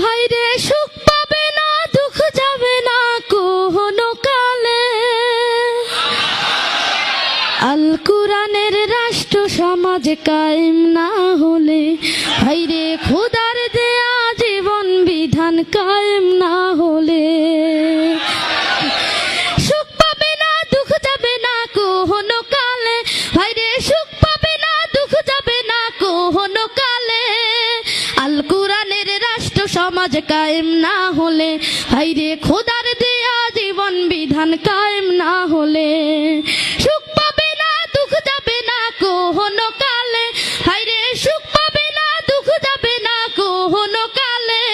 ভাইরে সুখ পাবে না, দুঃখ যাবে না কোনো কালে। আল কোরআনের রাষ্ট্র সমাজ কায়েম না হলে, ভাইরে খোদার দেয়া জীবন বিধান কায়েম সমাজ কায়েম না হলে ভাইরে খোদার দেয়া জীবন বিধান কায়েম না হলে। সুখ পাবে না, দুঃখ যাবে না কোনো কালে। ভাইরে সুখ পাবে না, দুঃখ যাবে না কোনো কালে।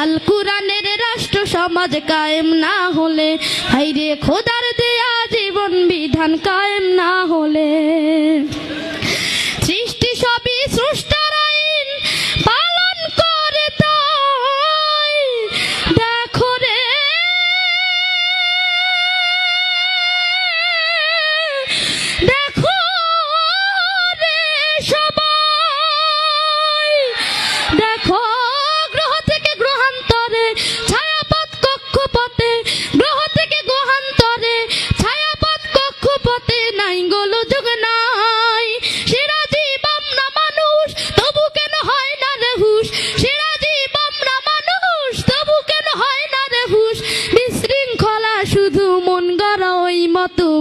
আল কোরআনের রাষ্ট্র সমাজ কায়েম না হলে হাইরে খোদার দেয়া জীবন বিধান কায়েম না হলে।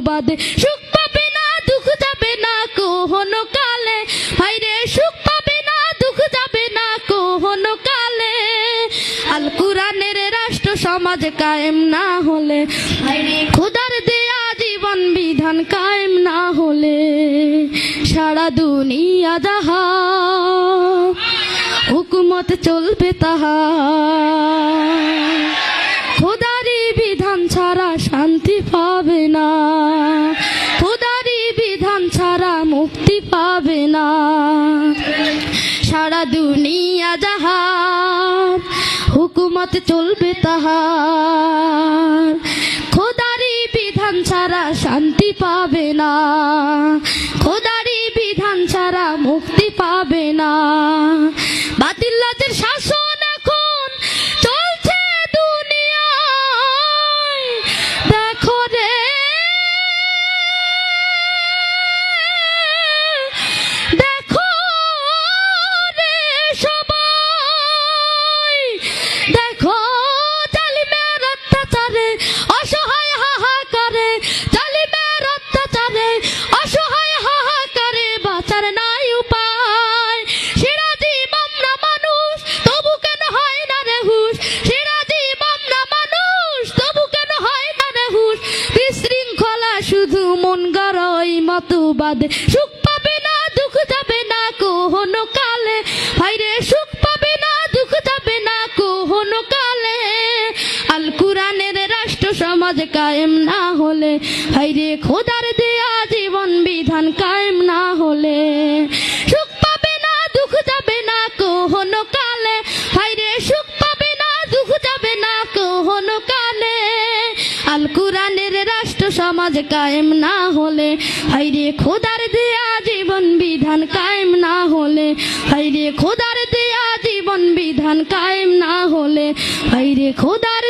মতবাদে সুখ পাবে না, দুঃখ যাবে না কোহনো কালে। হাইরে সুখ পাবে না, দুঃখ যাবে না কোহনো কালে। আল কোরআনের রাষ্ট্র সমাজ কায়েম না হলে খোদার দেয়া জীবন বিধান কায়েম না হলে, সারা দুনিয়া যাহা হুকুমত চলবে তাহা। খোদারি বিধান ছাড়া শান্তি পাবে না। যাহার হুকুমত চলবে তাহার। খোদারি বিধান ছাড়া শান্তি পাবে না। খোদারি বিধান ছাড়া মুক্তি পাবে না। বাতিল শাসন মতবাদে। সুখ পাবে না, দুঃখ যাবে না কোহনো কালে। ভাইরে সুখ পাবে না, দুঃখ যাবে না কোহনো কালে। আল কোরআনের রাষ্ট্র সমাজ কায়েম না হলে হাইরে খোদার দেয়া জীবন বিধান কায়েম না হলে। সুখ পাবে না, দুঃখ যাবে না কোহনো কালে। হাইরে সুখ পাবে না, দুঃখ যাবে না কোহনো কালে। আল রাষ্ট্র সমাজ কায়েম না হলে হাইরে খোদার দেয়া জীবন বিধান কায়েম না হলে হাইরে খোদার দেয়া জীবন বিধান কায়েম না হলে হাইরে খোদার